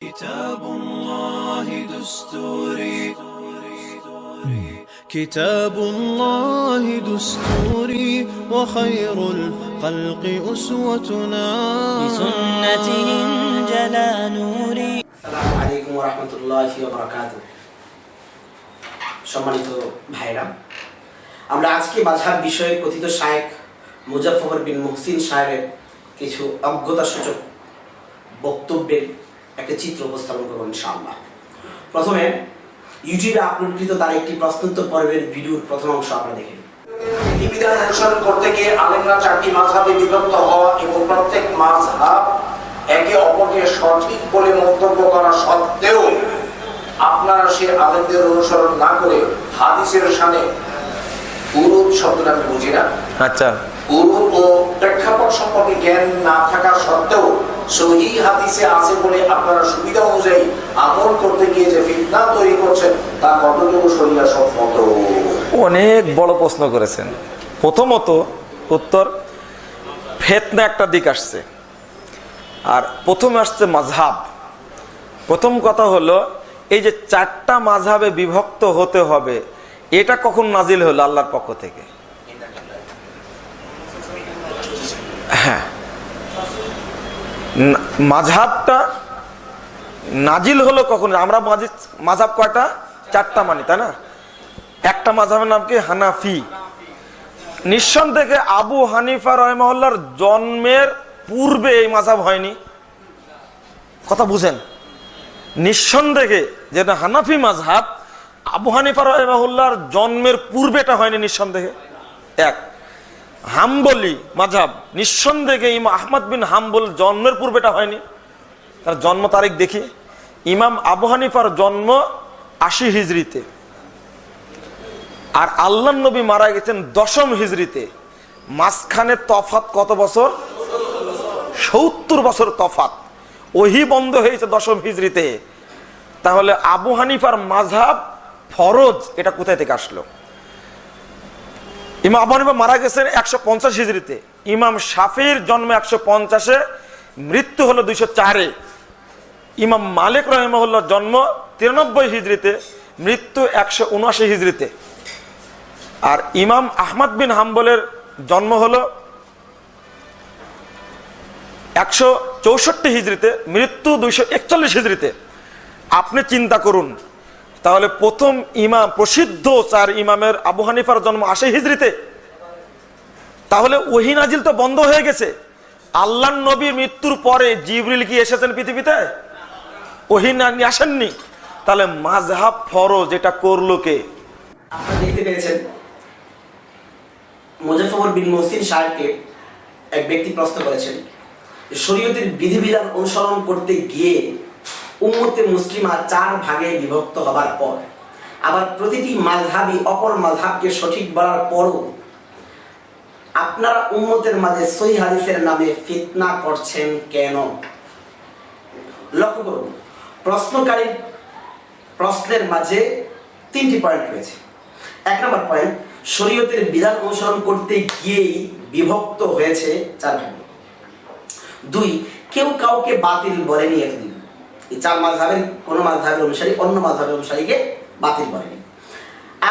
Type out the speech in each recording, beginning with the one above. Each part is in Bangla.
كتاب الله دستوري كتاب الله دستوري وخير الخلق أسوتنا بسنته انجلى نوري আসসালামু আলাইকুম রহমতুল্লাহ বরকাত সম্মানিত ভাইরা আমরা আজকে মাঝহাব বিষয়ে কথিত শায়েক মুজাফর বিন মুহসিন সাহেবের কিছু অজ্ঞতা সূচক বক্তব্যের একটা চিত্র উপস্থাপন করব ইনশাআল্লাহ। প্রথমে ইউটিউবে আপলোডকৃত তার একটি প্রশ্নোত্তর পর্বের ভিডিওর প্রথম অংশ আপনারা দেখে নিন। বিধিবিধান অনুসরণ করতে গিয়ে আলেমরা চারটি মাঝহাবে বিভক্ত হওয়া এবং প্রত্যেক মাঝহাব একে অপরকে সঠিক বলে মন্তব্য করা সত্ত্বেও আপনারা সে আলেমদের অনুসরণ না করে হাদিসের সামনে উরুদ শব্দটা আমি বুঝি না। আচ্ছা। উরুদ ও প্রেক্ষাপট সম্পর্কে জ্ঞান না থাকা সত্ত্বেও সহি হাদিসে আছে বলে আপনারা সুবিধা অনুযায়ী আমল করতে গিয়ে যে ফিতনা তৈরি করছেন, তা কতটুকু সম্মত? অনেক বড় প্রশ্ন করেছেন। প্রথমত উত্তর, ফেতনা একটা দিক আসছে। আর প্রথমে আসছে মাঝহাব প্রথম কথা হলো, এই যে চারটা মাঝহাবে বিভক্ত হতে হবে, এটা কখন নাজিল হলো আল্লাহর পক্ষ থেকে? হ্যাঁ। মাঝহাবটা নাজিল হলো কখন? আমরা মাঝি মাঝহাব কয়টা? চারটা মানি, তাই না? একটা মাঝহাবের নাম কি? হানাফি। নিঃসন্দেহে আবু হানিফা রহমহল্লার জন্মের পূর্বে এই মাঝহাব হয়নি। কথা বুঝেন? নিঃসন্দেহে যেটা হানাফি মাঝহাব, আবু হানিফা রহমহল্লার জন্মের পূর্বে এটা হয়নি নিঃসন্দেহে। এক। হাম্বলি মাঝাব নিঃসন্দেহে ইমাম আহমদ বিন হাম্বল জন্মের পূর্বে এটা হয়নি। তার জন্ম তারিখ দেখি। ইমাম আবু হানিফার জন্ম আশি হিজড়িতে। আর আল্লাহ নবী মারা গেছেন দশম হিজড়িতে। মাঝখানে তফাত কত বছর? সত্তর বছর তফাত ওহি বন্ধ হয়েছে দশম হিজড়িতে। তাহলে আবু হানিফার মাঝহাব ফরজ, এটা কোথায় থেকে আসলো? ইমাম আবু হানিফা মারা গেছেন একশো পঞ্চাশ হিজড়িতে। ইমাম শাফির জন্ম একশো পঞ্চাশে, মৃত্যু হলো দুইশো চারে। ইমাম মালিক রহমহল্লার জন্ম তিরানব্বই হিজড়িতে, মৃত্যু একশো উনআশি হিজড়িতে। আর ইমাম আহমদ বিন হাম্বলের জন্ম হলো একশো চৌষট্টি হিজড়িতে, মৃত্যু দুইশো একচল্লিশ হিজড়িতে। আপনি চিন্তা করুন তাহলে প্রথম ইমাম, প্রসিদ্ধ চার ইমামের আবু হানিফার জন্ম আশি হিজড়িতে। তাহলে ওহি নাজিল তো বন্ধ হয়ে গেছে। আল্লাহ নবীর মৃত্যুর পরে জিবরিল কি এসেছেন পৃথিবীতে? ওহি না আসেননি। তাহলে মাঝহাব ফরজ, এটা করল কে? আপনারা দেখতে পেয়েছেন মুজাফর বিন মহসিন সাহেবকে এক ব্যক্তি প্রশ্ন করেছেন শরীয়তের বিধিবিধান অনুসরণ করতে গিয়ে উম্মতে মুসলিমা চার ভাগে বিভক্ত হবার পর। আবার প্রতিটি মাঝহাবি অপর মাঝহাবকে সঠিক বলার পরও আপনারা উম্মতের মাঝে সই হাদিসের নামে ফিতনা করছেন কেন? লক্ষ্য করুন, প্রশ্নকারীর প্রশ্নের মাঝে তিনটি পয়েন্ট রয়েছে। এক নম্বর পয়েন্ট শরীয়তের বিধান অনুসরণ করতে গিয়েই বিভক্ত হয়েছে চার দুই, কেউ কাউকে বাতিল বলেনি এতদিন। এই চার মাঝহাবের, কোনো মাঝহাবের অনুসারী অন্য মাঝহাবের অনুসারীকে বাতিল বলেনি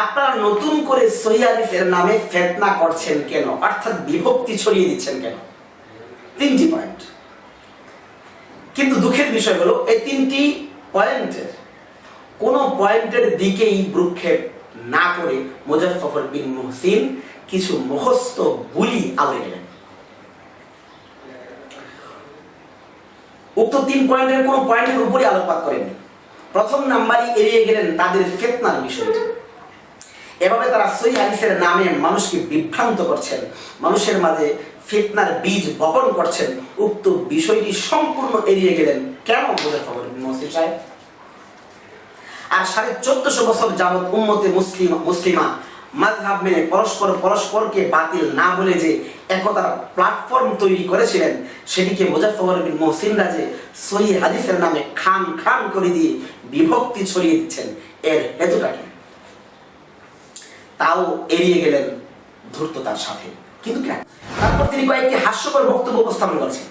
আপনারা নতুন করে সহিদের নামে ফেতনা করছেন কেন? অর্থাৎ বিভক্তি ছড়িয়ে দিচ্ছেন কেন? তিনটি পয়েন্ট কিন্তু দুঃখের বিষয় হলো, এই তিনটি পয়েন্টের কোনো পয়েন্টের দিকেই ভ্রুক্ষেপ না করে মুজাফফর বিন মুহসিন কিছু মুখস্থ বুলি গেলেন উক্ত তিন পয়েন্টের কোনো পয়েন্টের উপরই আলোকপাত করেননি প্রথম নাম্বারই এড়িয়ে গেলেন তাদের ফেতনার বিষয়টি। এভাবে তারা সই হাদিসের নামে মানুষকে বিভ্রান্ত করছেন, মানুষের মাঝে ফিতনার বীজ বপন করছেন। উক্ত বিষয়টি সম্পূর্ণ এড়িয়ে গেলেন কেন মুজাফফর বিন মুহসিন সাহেব? আর সাড়ে চোদ্দশো বছর যাবৎ উম্মতে মুসলিম মুসলিমা মাযহাব মেনে পরস্পর পরস্পরকে বাতিল না বলে যে একতার প্ল্যাটফর্ম তৈরি করেছিলেন, সেটিকে মুজাফফর বিন মহসিনরা যে সহি হাদিসের নামে খান খান করে দিয়ে বিভক্তি ছড়িয়ে দিচ্ছেন। এর হেতুটা কি? তাও এড়িয়ে গেলেন ধূর্ততার সাথে। কিন্তু কেন? তারপর তিনি কয়েকটি হাস্যকর বক্তব্য উপস্থাপন করেছেন।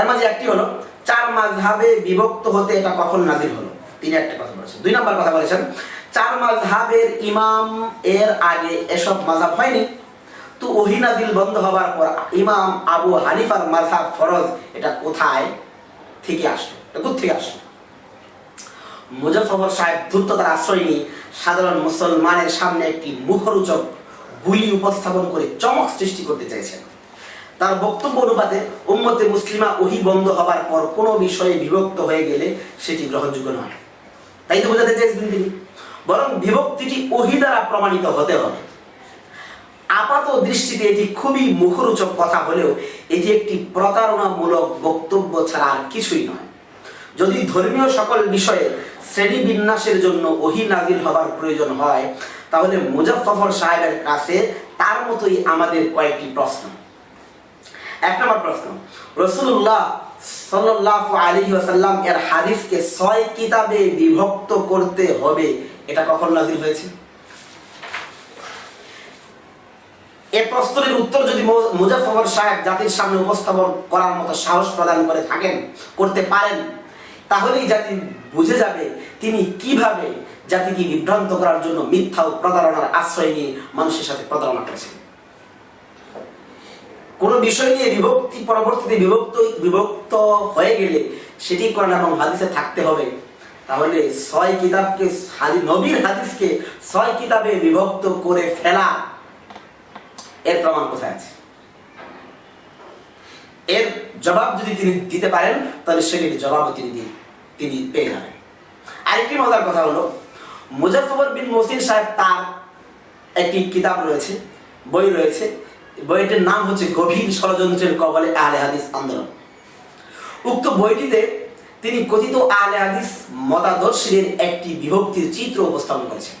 এর মাঝে একটি হলো, চার মাঝহাবে বিভক্ত হতে এটা কখন নাজির হলো? তিনি একটা কথা বলেছেন। দুই নম্বর কথা বলেছেন চার মাঝহাবের ইমাম এর আগে এসব মাঝহাব হয়নি। তো ওহি নাজিল বন্ধ হবার পর ইমাম আবু হানিফার মাঝহাব ফরজ, এটা কোথায় থেকে আসলো? এটা কোথেকে আসলো? মুজফর সাহেব দ্রুততার আশ্রয় নিয়ে সাধারণ মুসলমানের সামনে একটি মুখরোচক বুলি উপস্থাপন করে চমক সৃষ্টি করতে চাইছেন। তার বক্তব্য অনুপাতে উম্মতে মুসলিমা ওহি বন্ধ হবার পর কোনো বিষয়ে বিভক্ত হয়ে গেলে সেটি গ্রহণযোগ্য নয়। তাই তো বোঝাতে চাইছেন তিনি। বরং বিভক্তিটি ওহি দ্বারা প্রমাণিত হতে হবে। আপাত দৃষ্টিতে এটি খুবই মুখরোচক কথা হলেও এটি একটি প্রতারণামূলক বক্তব্য ছাড়া আর কিছুই নয়। যদি ধর্মীয় সকল বিষয়ে শ্রেণি বিন্যাসের জন্য ওহি নাজিল হবার প্রয়োজন হয়, তাহলে মুজফফর সাহেবের কাছে তার মতোই আমাদের কয়েকটি প্রশ্ন। এক নম্বর প্রশ্ন রসুল্লাহ সাল্লাহ আলী ওয়াসাল্লাম এর হাদিসকে ছয় কিতাবে বিভক্ত করতে হবে এটা কখন নাজিল হয়েছে? এ প্রশ্নের উত্তর যদি মু- মুজাফফর সাহেব জাতির সামনে উপস্থাপন করার মতো সাহস প্রদান করে থাকেন, করতে পারেন, তাহলেই জাতি বুঝে যাবে তিনি কীভাবে জাতিকে বিভ্রান্ত করার জন্য মিথ্যা ও প্রতারণার আশ্রয় নিয়ে মানুষের সাথে প্রতারণা করেছেন। কোন বিষয় নিয়ে বিভক্তি পরবর্তীতে বিভক্ত বিভক্ত হয়ে গেলে সেটি কোরআন এবং হাদিসে থাকতে হবে। তাহলে ছয় কিতাবকে নবীর হাদিসকে ছয় কিতাবে বিভক্ত করে ফেলা। এর প্রমাণ কোথায় আছে? এর জবাব যদি তিনি দিতে পারেন, তাহলে সেটির জবাবও তিনি দিন তিনি পেয়ে যাবেন। আরেকটি মজার কথা হলো মুজাফর বিন মসিন সাহেব তার একটি কিতাব রয়েছে, বই রয়েছে। বইটির নাম হচ্ছে গভীর ষড়যন্ত্রের কবলে আলে হাদিস আন্দোলন। উক্ত বইটিতে তিনি কথিত আলে হাদিস মতাদর্শীদের একটি বিভক্তির চিত্র উপস্থাপন করেছেন।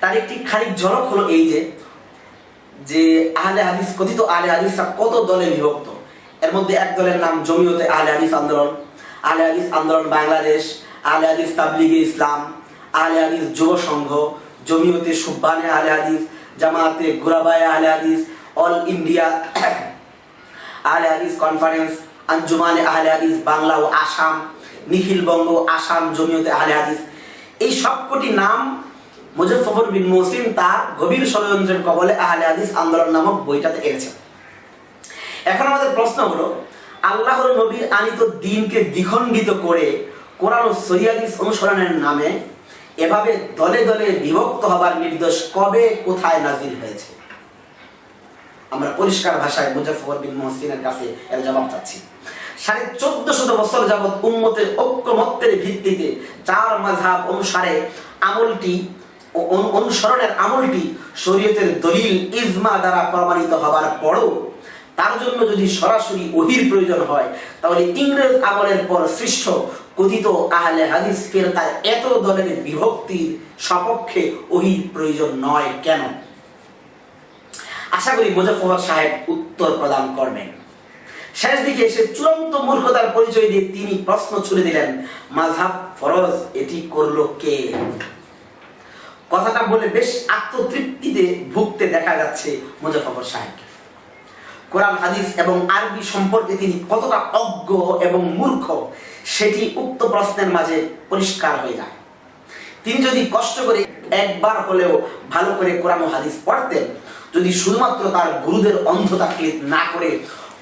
তার একটি খানিক ঝলক হলো এই যে যে আহলে হাদিস, কথিত আহলে হাদিসরা কত দলে বিভক্ত। এর মধ্যে এক দলের নাম জমিয়তে আহলে হাদিস আন্দোলন, আহলে হাদিস আন্দোলন বাংলাদেশ, আহলে হাদিস তাবলিগে ইসলাম, আহলে হাদিস যুব সংঘ, জমিয়তে সুব্বানে আহলে হাদিস জামাতে গুরাবায় আহলে হাদিস, অল ইন্ডিয়া, আহলে হাদিস কনফারেন্স আঞ্জুমানে আহলে হাদিস, বাংলা ও আসাম, নিখিল বঙ্গ আসাম জমিয়তে আহলে হাদিস। এই সবকটি নাম মুজফফর বিন মহসিন তার গভীর ষড়যন্ত্রের কবলে আহলে হাদিস আন্দোলন নামক বইটাতে এনেছেন। এখন আমাদের প্রশ্ন হলো, আল্লাহর নবীর আনিত দিনকে দ্বিখণ্ডিত করে কোরআন ও অনুসরণের নামে এভাবে দলে দলে বিভক্ত হবার নির্দেশ কবে কোথায় নাজিল হয়েছে? আমরা পরিষ্কার ভাষায় মুজাফর বিন মহসিনের কাছে এর জবাব চাচ্ছি। সাড়ে চোদ্দ শত বছর যাবৎ উম্মতের ঐক্যমত্যের ভিত্তিতে চার মাঝহাব অনুসারে আমলটি অনুসরণের আমলটি শরীয়তের দলিল ইজমা দ্বারা প্রমাণিত হবার পরও তার জন্য যদি সরাসরি ওহির প্রয়োজন হয়, তাহলে ইংরেজ আমলের পর সৃষ্ট কথিত আহলে হাদিস ফের তার এত দলের বিভক্তির সপক্ষে ওহির প্রয়োজন নয়। কেন? আশা করি মুজফর সাহেব উত্তর প্রদান করবেন। শেষ দিকে এসে চূড়ান্ত মূর্খতার পরিচয় দিয়ে তিনি প্রশ্ন ছুড়ে দিলেন, মাঝহাব ফরজ, এটি করল কে? কথাটা বলে বেশ আত্মতৃপ্তিতে ভুগতে দেখা যাচ্ছে মুজফর সাহেবকে কোরআন, হাদিস এবং আরবি সম্পর্কে তিনি কতটা অজ্ঞ এবং মূর্খ, সেটি উক্ত প্রশ্নের মাঝে পরিষ্কার হয়ে যায়। তিনি যদি কষ্ট করে একবার হলেও ভালো করে কোরআন হাদিস পড়তেন যদি শুধুমাত্র তার গুরুদের অন্ধতা ক্লিক না করে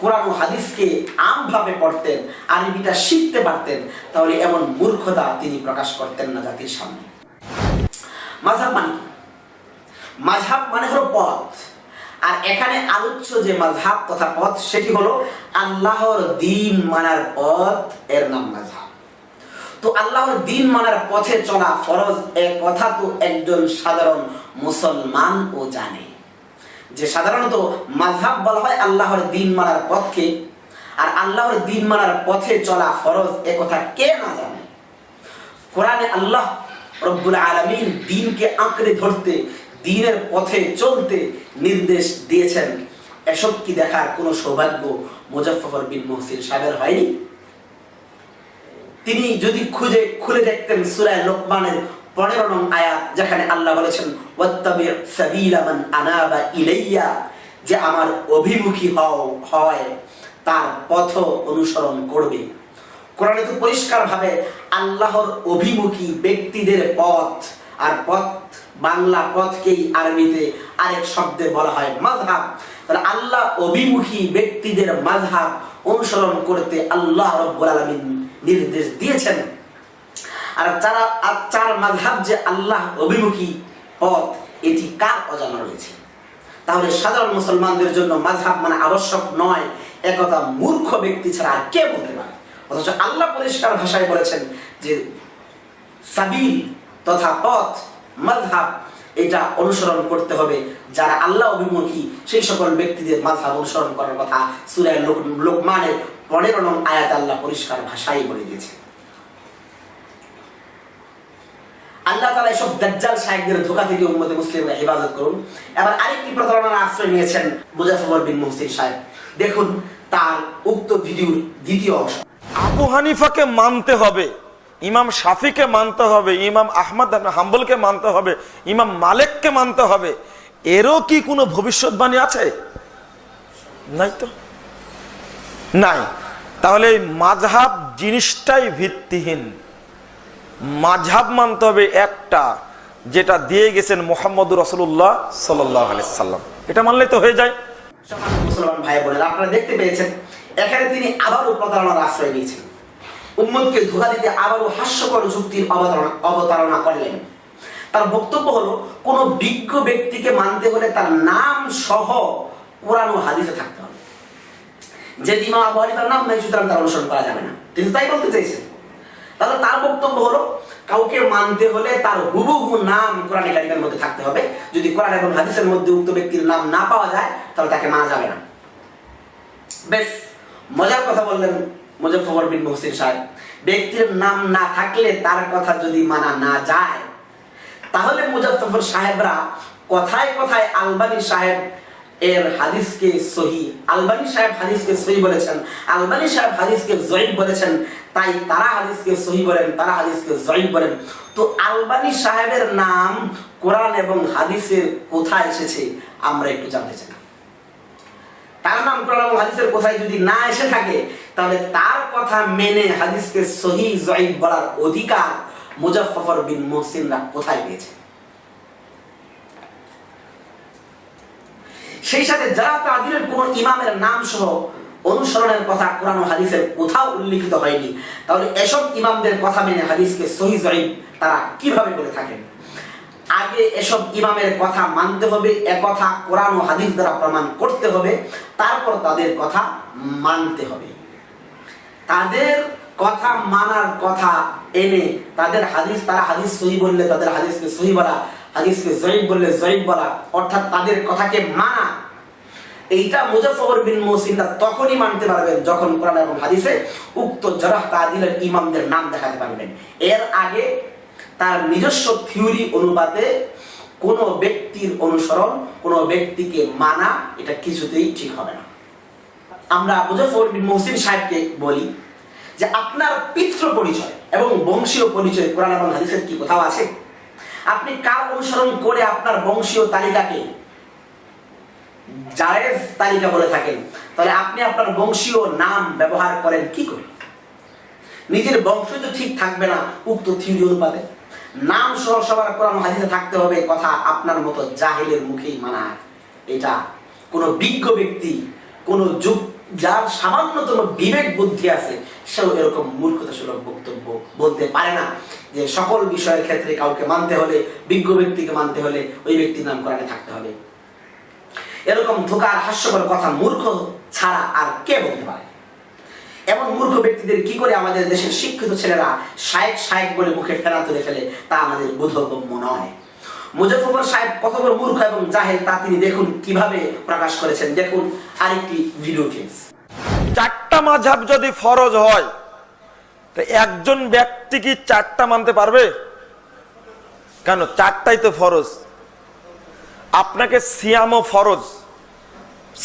কোরআন হাদিসকে আমভাবে পড়তেন, আরবিটা শিখতে পারতেন, তাহলে এমন মূর্খতা তিনি প্রকাশ করতেন না জাতির সামনে। মাঝহাব মানে কি? মাঝহাব মানে হলো পথ। আর এখানে আলোচ্য যে মাঝহাব তথা পথ, সেটি হলো আল্লাহর দিন মানার পথ, এর নাম মাঝহাব। তো আল্লাহর দিন মানার পথে চলা ফরজ এ কথা তো একজন সাধারণ মুসলমান ও জানে। যে সাধারণত মাঝহাব বলা হয় আল্লাহর দিন মানার পথকে, আর আল্লাহর দিন মানার পথে চলা ফরজ এ কথা কে না জানে? কোরআনে আল্লাহ রব্বুল আলমিন দিনকে আঁকড়ে ধরতে, দিনের পথে চলতে নির্দেশ দিয়েছেন। এসব কি দেখার কোনো সৌভাগ্য মুজফর বিন মহসিন সাহেবের হয়নি? তিনি যদি খুঁজে, খুলে দেখতেন সুরায় লোকমানের পনেরো নং আয়াত যেখানে আল্লাহ বলেছেন, ওয়াত্তাবি সাবিলা মান আনাবা ইলাইয়া, যে আমার অভিমুখী হও, হয়, তার পথ অনুসরণ করবে। কোরআনে তো পরিষ্কার ভাবে আল্লাহর অভিমুখী ব্যক্তিদের পথ আর পথ, বাংলা পথকেই আরবিতে আরেক শব্দে বলা হয় মাযহাব। তাহলে আল্লাহ অভিমুখী ব্যক্তিদের মাযহাব অনুসরণ করতে আল্লাহ রব্বুল আলামিন নির্দেশ দিয়েছেন। আর যারা, আর চার মাযহাব যে আল্লাহ অভিমুখী পথ, এটি কার অজানা রয়েছে? তাহলে সাধারণ মুসলমানদের জন্য মাযহাব মানে আবশ্যক নয় একথা মূর্খ ব্যক্তি ছাড়া আর কে বলতে পারে? অথচ আল্লাহ পরিষ্কার ভাষায় বলেছেন যে সাবিল তথা পথ মাযহাব এটা অনুসরণ করতে হবে। যারা আল্লাহ অভিমুখী, সেই সকল ব্যক্তিদের মাযহাব অনুসরণ করার কথা সূরা লোক, লোকমানের পনেরো নং আয়াত আল্লাহ পরিষ্কার ভাষায় বলে দিয়েছে আল্লাহ তালা এসব দাজ্জাল শাহেকদের ধোকা থেকে উম্মতে মুসলিমরা হেফাজত করুন। এবার আরেকটি প্রতারণার আশ্রয় নিয়েছেন মুজাফর বিন মুহসিন সাহেব। দেখুন তার উক্ত ভিডিওর দ্বিতীয় অংশ। আবু হানিফাকে মানতে হবে, ইমাম শাফিকে মানতে হবে, ইমাম আহমদ হাম্বলকে মানতে হবে, ইমাম মালেককে মানতে হবে। এরও কি কোনো ভবিষ্যৎবাণী আছে? নাই তো। নাই। তাহলে এই মাঝহাব জিনিসটাই ভিত্তিহীন। মাঝহাব মানতে হবে একটা, যেটা দিয়ে গেছেন মোহাম্মদ রসুল্লাহ সাল্লাহ সাল্লাম। এটা মানলেই তো হয়ে যায়। মুসলমান ভাই বোনেরা, আপনারা দেখতে পেয়েছেন, এখানে তিনি আবারও প্রতারণার আশ্রয় নিয়েছেন। উম্মদকে ধোকা দিতে আবারও হাস্যকর যুক্তির অবতারণা অবতারণা করলেন। তার বক্তব্য হলো, কোন বিজ্ঞ ব্যক্তিকে মানতে হলে তার নাম সহ কোরআন ও হাদিসে থাকতে হবে। যে ইমাম আবু হানিফার নাম নাই, সুতরাং তার অনুসরণ করা যাবে না। তিনি তাই বলতে চাইছেন। তাহলে তার বক্তব্য হলো কাউকে মানতে হলে তার হুবহু নাম কোরআন কারিমের মধ্যে থাকতে হবে। যদি কোরআন এবং হাদিসের মধ্যে উক্ত ব্যক্তির নাম না পাওয়া যায়, তাহলে তাকে মানা যাবে না। বেশ, মজার কথা বললেন মুজফর বিন মুহসিন সাহেব। ব্যক্তির নাম না থাকলে তার কথা যদি মানা না যায়, তাহলে মুজফর সাহেবরা কথায় কথায় আলবানি সাহেব এর হাদিসকে সহি। আলবানী সাহেব হাদিসকে সহি বলেছেন। আলবানী সাহেব হাদিসকে জয়ীব বলেছেন। তাই তারা হাদিসকে সহি বলেন, তারা হাদিসকে জয়ীব বলেন। তো আলবানী সাহেবের নাম কোরআন এবং হাদিসের কোথায় এসেছে আমরা একটু জানতে চাই। তার নাম কোরআন এবং হাদিসের কোথায় যদি না এসে থাকে, তাহলে তার কথা মেনে হাদিসকে সহি জয়ীব বলার অধিকার মুজাফফর বিন মুহসিনরা কোথায় পেয়েছে? সেই সাথে যারা তাদের কোন ইমামের নাম সহ অনুসরণের কথা কোরআন হাদিসের কোথাও উল্লিখিত হয়নি, তাহলে এসব ইমামদের কথা মেনে হাদিসকে সহি তারা কীভাবে বলে থাকেন? আগে এসব ইমামের কথা মানতে হবে একথা কোরআন ও হাদিস দ্বারা প্রমাণ করতে হবে, তারপর তাদের কথা মানতে হবে। তাদের কথা মানার কথা এনে তাদের হাদিস, তারা হাদিস সহি বললে তাদের হাদিসকে সহি বলা, হাদিসকে জয়ীব বললে জয়ীব বলা, অর্থাৎ তাদের কথাকে মানা এইটা মুজাফর বিন মহসিনরা তখনই মানতে পারবেন যখন কোরআন এবং হাদিসে উক্ত জরাহ তাদিলের ইমামদের নাম দেখাতে পারবেন। এর আগে তার নিজস্ব থিওরি অনুপাতে কোন ব্যক্তির অনুসরণ, কোন ব্যক্তিকে মানা, এটা কিছুতেই ঠিক হবে না। আমরা মুজাফর বিন মহসিন সাহেবকে বলি যে আপনার পিতৃ পরিচয় এবং বংশীয় পরিচয় কোরআন এবং হাদিসের কি কোথাও আছে? আপনি কার অনুসরণ করে আপনার বংশীয় তালিকাকে জায়েজ তালিকা বলে থাকেন। তাহলে আপনি আপনার বংশীয় নাম ব্যবহার করেন কি করে? নিজের বংশ তো ঠিক থাকবে না, উক্ত থিওরি অনুপাতে। নাম সহ সবার কোরআন হাদিসে থাকতে হবে, কথা আপনার মতো জাহিলের মুখেই মানা। এটা কোনো বিজ্ঞ ব্যক্তি, কোনো যুগ যার সামান্যতম বিবেক বুদ্ধি আছে, সেও এরকম মূর্খতা সুলভ বক্তব্য বলতে পারে না যে সকল বিষয়ের ক্ষেত্রে কাউকে মানতে হলে, বিজ্ঞ ব্যক্তিকে মানতে হলে ওই ব্যক্তির নাম কোরআনে থাকতে হবে। এরকম ধোকার, হাস্যকর কথা মূর্খ ছাড়া আর কে বলতে পারে? এমন মূর্খ ব্যক্তিদের কি করে আমাদের দেশের শিক্ষিত ছেলেরা শায়েক শায়েক বলে মুখে ফেরা তুলে ফেলে, তা আমাদের বোধগম্য নয়। মুজফর সাহেব কত বড় মূর্খ এবং জাহেল, তা তিনি দেখুন কীভাবে প্রকাশ করেছেন। দেখুন আরেকটি ভিডিও ক্লিপস চারটা মাঝহাব যদি ফরজ হয়, তো একজন ব্যক্তি কি চারটা মানতে পারবে? কেন? চারটাই তো ফরজ। আপনাকে সিয়ামও ফরজ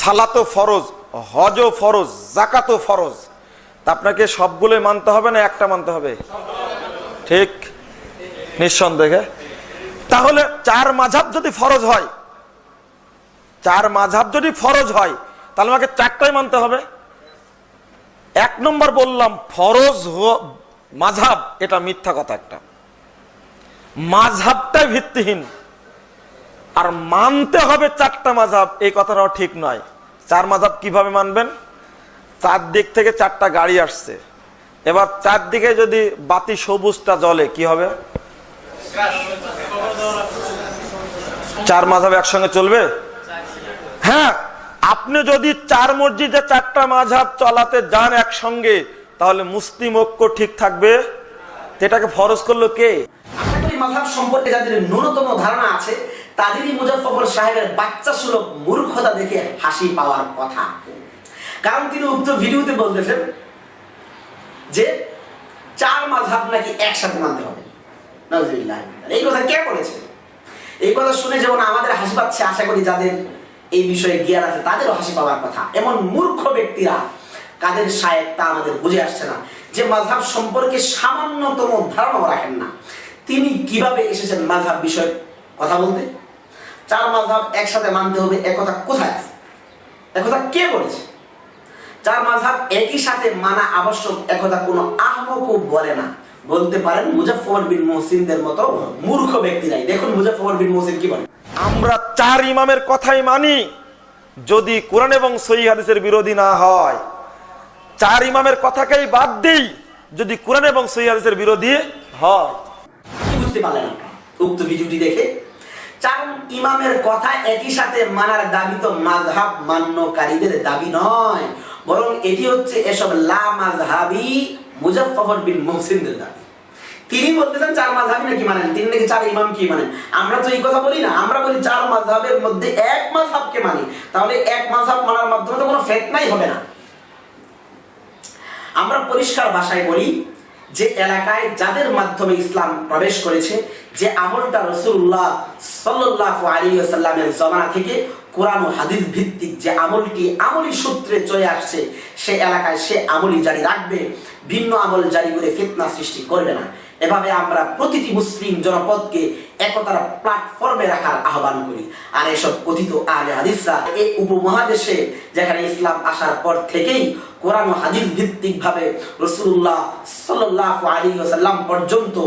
সালাতো ফরজ, হজও ফরজ জাকাতও ফরজ। তা আপনাকে সবগুলোই মানতে হবে না একটা মানতে হবে? ঠিক? নিঃসন্দেহে। তাহলে চার মাঝাব যদি ফরজ হয়, চার মাঝাব যদি ফরজ হয়, তাহলে আমাকে চারটাই মানতে হবে। এক নম্বর বললাম, ফরজ মাঝহাব এটা মিথ্যা কথা একটা। মাঝাবটাই ভিত্তিহীন। আর মানতে হবে চারটা মাঝহাব এই কথাটাও ঠিক নয়। চার মাঝহাব কীভাবে মানবেন? চার দিক থেকে চারটা গাড়ি আসছে। এবার চারদিকে যদি বাতি সবুজটা জ্বলে, কি হবে? চার মাঝাব একসঙ্গে চলবে? হ্যাঁ আপনি যদি চার মসজিদে চারটা মাঝাব চলাতে যান একসঙ্গে, তাহলে মুসলিম ঐক্য ঠিক থাকবে। এটাকে ফরজ করল কে? সম্পর্কে যাদের ন্যূনতম ধারণা আছে তাদেরই মুজফফর সাহেবের বাচ্চা সুলভ মূর্খতা দেখে হাসি পাওয়ার কথা। কারণ তিনি উক্ত ভিডিওতে বলতেছেন যে, চার মাযহাব নাকি একসাথে মানতে হবে। এই কথা কে বলেছে? এই কথা শুনে যেমন আমাদের হাসি পাচ্ছে, আশা করি যাদের এই বিষয়ে জ্ঞান আছে, তাদেরও হাসি পাওয়ার কথা। এমন মূর্খ ব্যক্তিরা কাদের সাহেব তা আমাদের বুঝে আসছে না। যে মাঝহাব সম্পর্কে সামান্যতম ধারণাও রাখেন না। তিনি কীভাবে এসেছেন মাঝহাব বিষয়ে কথা বলতে? চার মাঝহাব একসাথে মানতে হবে একথা কোথায় আছে? একথা কে বলেছে? চার মাঝহাব একই সাথে মানা আবশ্যক একথা কোনো আহমকও বলে না। বলতে পারেন মুজাফফর বিন মুহসিনদের মতো মূর্খ ব্যক্তিরাই। দেখুন মুজাফফর বিন মুহসিন কি বলে? আমরা চার ইমামের কথাই মানি যদি কোরআন এবং সহি হাদিসের বিরোধী না হয়। চার ইমামের কথাকেই বাদ দিই যদি কোরআন এবং সহি হাদিসের বিরোধী হয়। কি বুঝতে পারলেন উক্ত ভিডিওটি দেখে ইমামের কথা একই সাথে মানার দাবি তো মাযহাব মান্যকারীদের দাবি নয়। বরং এটি হচ্ছে এসব লা মুজাফফর বিন মুহসিনদের দাবি। তিনি বলতেছেন চার মাযহাবি নাকি মানেন? তিনি নাকি চার ইমাম কি মানেন? আমরা তো এই কথা বলি না। আমরা বলি চার মাযহাবের মধ্যে এক মাযহাবকে মানি। তাহলে এক মাযহাব মানার মাধ্যমে তো কোনো ফেতনাই হবে না। আমরা পরিষ্কার ভাষায় বলি যে এলাকায় যাদের মাধ্যমে ইসলাম প্রবেশ করেছে, যে আমলটা রসুল্লাহ সাল্লাহ আলী আসাল্লামের জমানা থেকে কোরআন হাদিস ভিত্তিক যে আমলটি আমলি সূত্রে চলে আসছে, সে এলাকায় সে আমলি জারি রাখবে, ভিন্ন আমল জারি করে ফিতনা সৃষ্টি করবে না। এভাবে আমরা প্রতিটি মুসলিম জনপদকে একতার প্ল্যাটফর্মে রাখার আহ্বান করি। আর এসব কথিত আলে হাদিসরা এই উপমহাদেশে যেখানে ইসলাম আসার পর থেকেই কোরআন হাদিস ভিত্তিক ভাবে রসুল্লাহ সাল্লাল্লাহু আলাইহি ওয়াসাল্লাম পর্যন্ত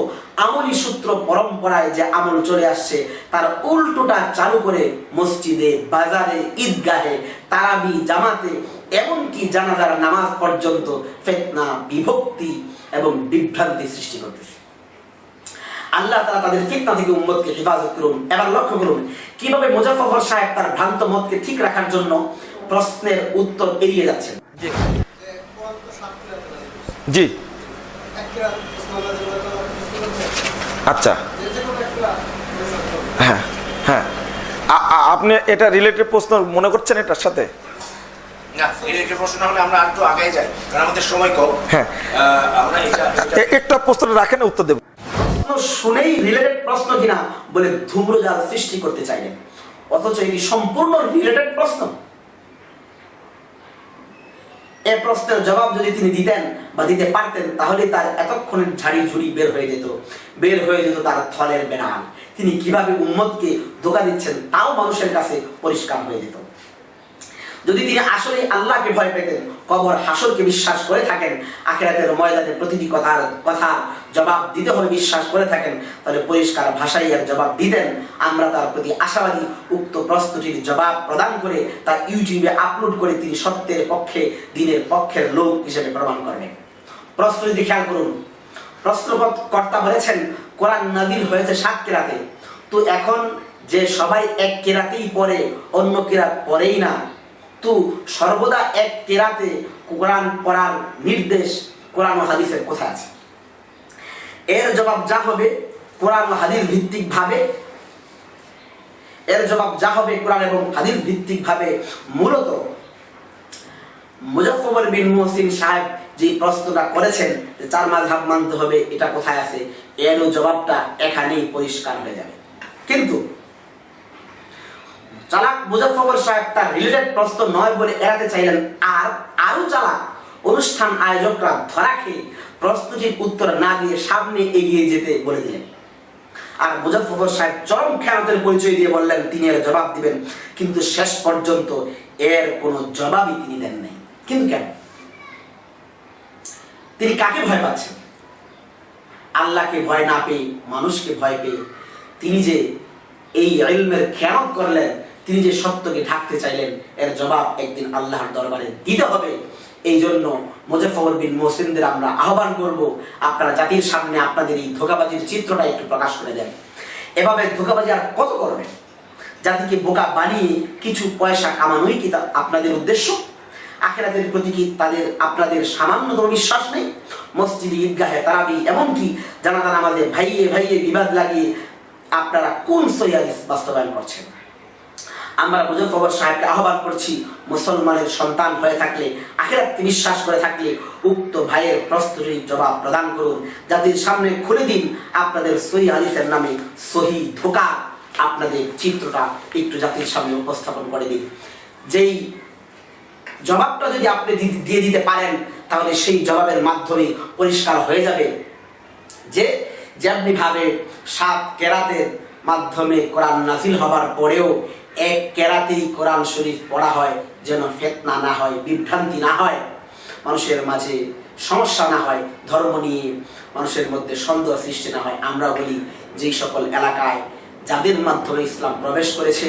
আমলি সূত্র পরম্পরায় যে আমল চলে আসছে, তার উল্টোটা চালু করে মসজিদে, বাজারে, ঈদগাহে, তারাবি, জামাতে, এমনকি জানাজার নামাজ পর্যন্ত ফেতনা, বিভক্তি এবং বিভ্রান্তি সৃষ্টি করতেছে। আল্লাহ তারা তাদের ফিতনা থেকে উম্মতকে হেফাজত করুন। এবার লক্ষ্য করুন কীভাবে মুজাফফর সাহেব তার ভ্রান্ত মতকে ঠিক রাখার জন্য প্রশ্নের উত্তর এড়িয়ে যাচ্ছেন জি। আচ্ছা। হ্যাঁ হ্যাঁ। আপনি এটা রিলেটেড প্রশ্ন মনে করছেন এটার সাথে? না প্রশ্ন হলে আমরা একটু আগে যাই। সময় হ্যাঁ। রাখেন উত্তর দেব। প্রশ্ন শুনেই রিলেটেড প্রশ্ন কিনা বলে ধূম্রজাল সৃষ্টি করতে চাইলেন। অথচ এটি সম্পূর্ণ রিলেটেড প্রশ্ন। এ প্রশ্নের জবাব যদি তিনি দিতেন বা দিতে পারতেন, তাহলে তার এতক্ষণের ঝাড়ি ঝুড়ি বের হয়ে যেত। বের হয়ে যেত তার থলের বেড়াল। তিনি কীভাবে উম্মতকে ধোকা দিচ্ছেন, তাও মানুষের কাছে পরিষ্কার হয়ে যেত। যদি তিনি আসলে আল্লাহকে ভয় পেতেন, কবর হাসরকে বিশ্বাস করে থাকেন, আখেরাতের ময়দানে প্রতিটি কথার কথা জবাব দিতে হবে বিশ্বাস করে থাকেন, তাহলে পরিষ্কার ভাষায় এর জবাব দিতেন। আমরা তার প্রতি আশাবাদী, উক্ত প্রশ্নটির জবাব প্রদান করে তার ইউটিউবে আপলোড করে তিনি সত্যের পক্ষে, দিনের পক্ষের লোক হিসেবে প্রমাণ করবেন যদি খেয়াল করুন, প্রশ্নকর্তা বলেছেন, কোরআন নাদিল হয়েছে সাত কেরাতে। তো এখন যে সবাই এক কেরাতেই পড়ে, অন্য কেরাত পড়েই না। তো সর্বদা এক কেরাতে কোরআন পড়ার নির্দেশ কোরআন ও হাদিসের কোথায় আছে? এর জবাব যা হবে কোরআন ও হাদিস ভিত্তিক ভাবে এর জবাব যা হবে কোরআন এবং হাদিস ভিত্তিক ভাবে মূলত মুজফফর বিন মুহসিন সাহেব যে প্রশ্নটা করেছেন যে চার মাঝহাব মানতে হবে, এটা কোথায় আছে? এরও জবাবটা এখানেই পরিষ্কার হয়ে যাবে। কিন্তু চালাক মুজফফর সাহেব তার রিলেটেড প্রশ্ন নয় বলে এড়াতে চাইলেন। আর আরও চালাক, অনুষ্ঠান আয়োজকরা ধরা খেয়ে প্রশ্নটির উত্তর না দিয়ে সামনে এগিয়ে যেতে বলে দিলেন। আর মুজফফর সাহেব চরম খেয়ানতের পরিচয় দিয়ে বললেন, তিনি এর জবাব দিবেন, কিন্তু শেষ পর্যন্ত এর কোনো জবাবই তিনি দেন নাই। কিন্তু কেন? তিনি কাকে ভয় পাচ্ছেন? আল্লাহকে ভয় না পেয়ে, মানুষকে ভয় পেয়ে তিনি যে এই ইলমের খেয়ানত করলেন তিনি যে সত্যকে ঢাকতে চাইলেন, এর জবাব একদিন আল্লাহর দরবারে দিতে হবে। এই জন্য মুজফর বিন মোহসিনদের আমরা আহ্বান করব, আপনারা জাতির সামনে আপনাদের এই ধোকাবাজির চিত্রটা একটু প্রকাশ করে দেন। এভাবে ধোকাবাজি আর কত করবেন? জাতিকে বোকা বানিয়ে কিছু পয়সা কামানোই কি আপনাদের উদ্দেশ্য? আখেরাতের প্রতি কি তাদের, আপনাদের সামান্যতম বিশ্বাস নেই? মসজিদ, ঈদগাহে, তারাবি, এমনকি জানা জানাজা আমাদের ভাইয়ে ভাইয়ে বিবাদ লাগিয়ে আপনারা কোন সহিদিস বাস্তবায়ন করছেন? আমরা মুজফর সাহেবকে আহ্বান করছি, মুসলমানের সন্তান হয়ে থাকলে আখেরাতকে বিশ্বাস করে থাকলে উক্ত ভাইয়ের প্রস্তুতির জবাব প্রদান করুন। জাতির সামনে খুলে দিন আপনাদের সহি হাদিসের নামে, সহি ধোকা আপনাদের চিত্রটা একটু জাতির সামনে উপস্থাপন করে দিন। যেই জবাবটা যদি আপনি দিয়ে দিতে পারেন, তাহলে সেই জবাবের মাধ্যমে পরিষ্কার হয়ে যাবে যে যেমনি ভাবে সাত কেরাতের মাধ্যমে কোরআন নাজিল হবার পরেও এক কেরাতেই কোরআন শরীফ পড়া হয়, যেন ফেতনা না হয়, বিভ্রান্তি না হয়, মানুষের মাঝে সমস্যা না হয়, ধর্ম নিয়ে মানুষের মধ্যে সন্দেহ সৃষ্টি না হয়। আমরা বলি, যেই সকল এলাকায় যাদের মাধ্যমে ইসলাম প্রবেশ করেছে,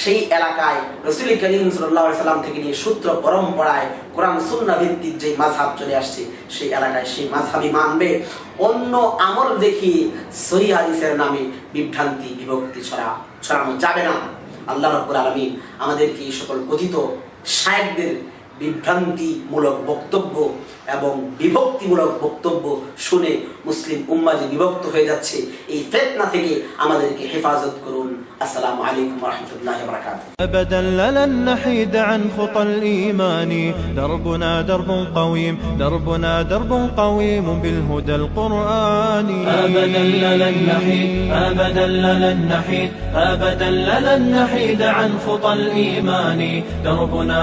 সেই এলাকায় রসুল করিম সাল্লাম থেকে নিয়ে সূত্র পরম্পরায় কোরআন সুন্না ভিত্তিক যে মাঝহাব চলে আসছে, সেই এলাকায় সেই মাঝহাবই মানবে। অন্য আমল দেখিয়ে সহি হাদিসের নামে বিভ্রান্তি, বিভক্তি ছড়া ছড়ানো যাবে না। আল্লাহ রব্বুল আলমিন আমাদেরকে এই সকল কথিত শায়েকদের বিভ্রান্তিমূলক বক্তব্য এবং বিভক্তিমূলক বক্তব্য শুনে মুসলিম উম্মা যে বিভক্ত হয়ে যাচ্ছে এই ফেতনা থেকে আমাদেরকে হেফাজত করুন আসসালামু আলাইকুম রহমতুল্লাহ বরকাত أبدا لن نحيد عن خطى الإيمان دربنا درب قويم دربنا درب قويم بالهدى القرآني أبدا لن نحيد أبدا لن نحيد أبدا لن نحيد عن خطى الإيمان دربنا